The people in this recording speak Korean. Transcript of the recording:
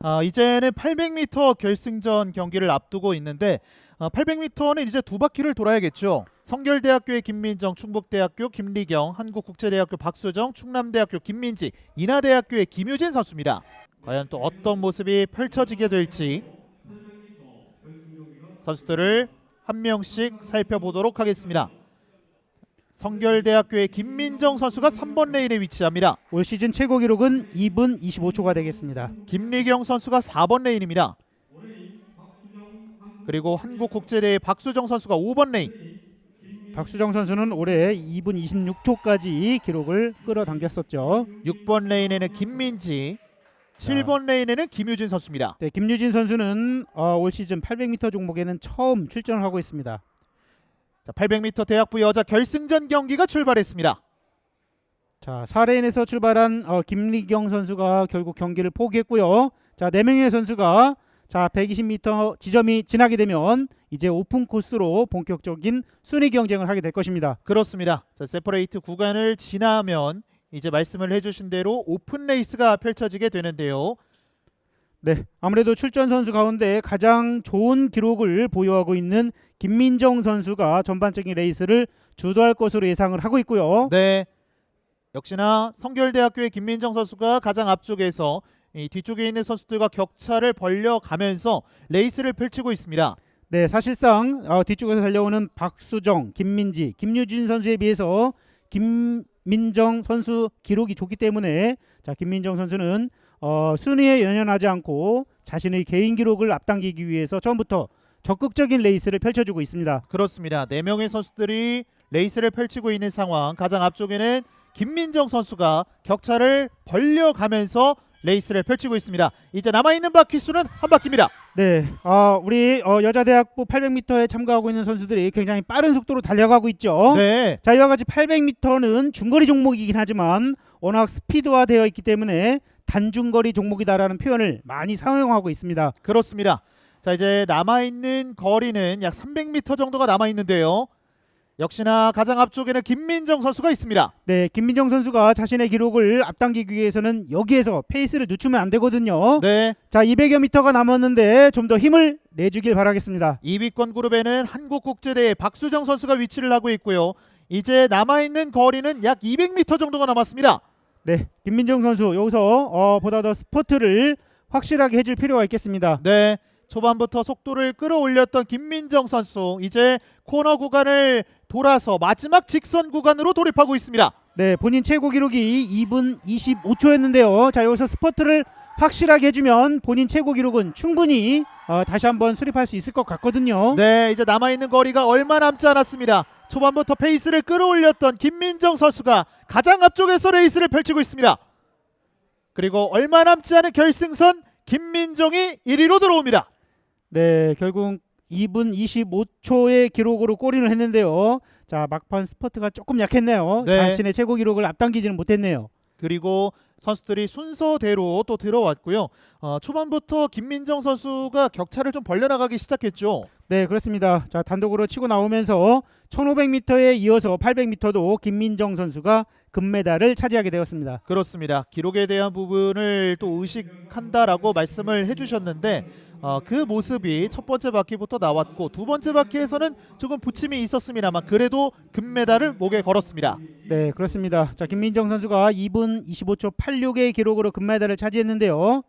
아, 이제는 800m 결승전 경기를 앞두고 있는데 아, 800m는 이제 두 바퀴를 돌아야겠죠. 성결대학교의 김민정, 충북대학교 김리경, 한국국제대학교 박수정, 충남대학교 김민지, 인하대학교의 김유진 선수입니다. 과연 또 어떤 모습이 펼쳐지게 될지 선수들을 한 명씩 살펴보도록 하겠습니다. 성결대학교의 김민정 선수가 3번 레인에 위치합니다. 올 시즌 최고 기록은 2분 25초가 되겠습니다. 김리경 선수가 4번 레인입니다. 그리고 한국국제대의 박수정 선수가 5번 레인. 박수정 선수는 올해 2분 26초까지 기록을 끌어당겼었죠. 6번 레인에는 김민지, 7번 레인에는 김유진 선수입니다. 네, 김유진 선수는 어, 올 시즌 800m 종목에는 처음 출전을 하고 있습니다. 자, 800m 대학부 여자 결승전 경기가 출발했습니다. 자, 4레인에서 출발한 어, 김리경 선수가 결국 경기를 포기했고요. 자, 4명의 선수가 자, 120m 지점이 지나게 되면 이제 오픈 코스로 본격적인 순위 경쟁을 하게 될 것입니다. 그렇습니다. 자, 세퍼레이트 구간을 지나면 이제 말씀을 해주신 대로 오픈 레이스가 펼쳐지게 되는데요. 네, 아무래도 출전 선수 가운데 가장 좋은 기록을 보유하고 있는 김민정 선수가 전반적인 레이스를 주도할 것으로 예상을 하고 있고요. 네. 역시나 성결대학교의 김민정 선수가 가장 앞쪽에서 이 뒤쪽에 있는 선수들과 격차를 벌려가면서 레이스를 펼치고 있습니다. 네, 사실상 어, 뒤쪽에서 달려오는 박수정, 김민지, 김유진 선수에 비해서 김민정 선수 기록이 좋기 때문에 자 김민정 선수는 어, 순위에 연연하지 않고 자신의 개인 기록을 앞당기기 위해서 처음부터 적극적인 레이스를 펼쳐주고 있습니다. 그렇습니다. 네 명의 선수들이 레이스를 펼치고 있는 상황. 가장 앞쪽에는 김민정 선수가 격차를 벌려가면서 레이스를 펼치고 있습니다. 이제 남아 있는 바퀴 수는 한 바퀴입니다. 네, 어, 우리 어, 여자대학부 800m에 참가하고 있는 선수들이 굉장히 빠른 속도로 달려가고 있죠. 네. 자 이와 같이 800m는 중거리 종목이긴 하지만 워낙 스피드화 되어 있기 때문에 단중거리 종목이다라는 표현을 많이 사용하고 있습니다. 그렇습니다. 자 이제 남아 있는 거리는 약 300m 정도가 남아 있는데요. 역시나 가장 앞쪽에는 김민정 선수가 있습니다. 네, 김민정 선수가 자신의 기록을 앞당기기 위해서는 여기에서 페이스를 늦추면 안 되거든요. 네. 자 200여 미터가 남았는데 좀 더 힘을 내주길 바라겠습니다. 2위권 그룹에는 한국국제대의 박수정 선수가 위치를 하고 있고요. 이제 남아 있는 거리는 약 200m 정도가 남았습니다. 네, 김민정 선수 여기서 어, 보다 더 스포트를 확실하게 해줄 필요가 있겠습니다. 네. 초반부터 속도를 끌어올렸던 김민정 선수 이제 코너 구간을 돌아서 마지막 직선 구간으로 돌입하고 있습니다. 네, 본인 최고 기록이 2분 25초였는데요. 자, 여기서 스퍼트를 확실하게 해주면 본인 최고 기록은 충분히 어, 다시 한번 수립할 수 있을 것 같거든요. 네, 이제 남아 있는 거리가 얼마 남지 않았습니다. 초반부터 페이스를 끌어올렸던 김민정 선수가 가장 앞쪽에서 레이스를 펼치고 있습니다. 그리고 얼마 남지 않은 결승선 김민정이 1위로 들어옵니다. 네, 결국 2분 25초의 기록으로 골인을 했는데요. 자, 막판 스퍼트가 조금 약했네요. 네. 자신의 최고 기록을 앞당기지는 못했네요. 그리고 선수들이 순서대로 또 들어왔고요. 어, 초반부터 김민정 선수가 격차를 좀 벌려나가기 시작했죠. 네, 그렇습니다. 자, 단독으로 치고 나오면서 1500m에 이어서 800m도 김민정 선수가 금메달을 차지하게 되었습니다. 그렇습니다. 기록에 대한 부분을 또 의식한다라고 말씀을 해주셨는데 어, 그 모습이 첫 번째 바퀴부터 나왔고 두 번째 바퀴에서는 조금 부침이 있었습니다만 그래도 금메달을 목에 걸었습니다. 네, 그렇습니다. 자, 김민정 선수가 2분 25초 86의 기록으로 금메달을 차지했는데요.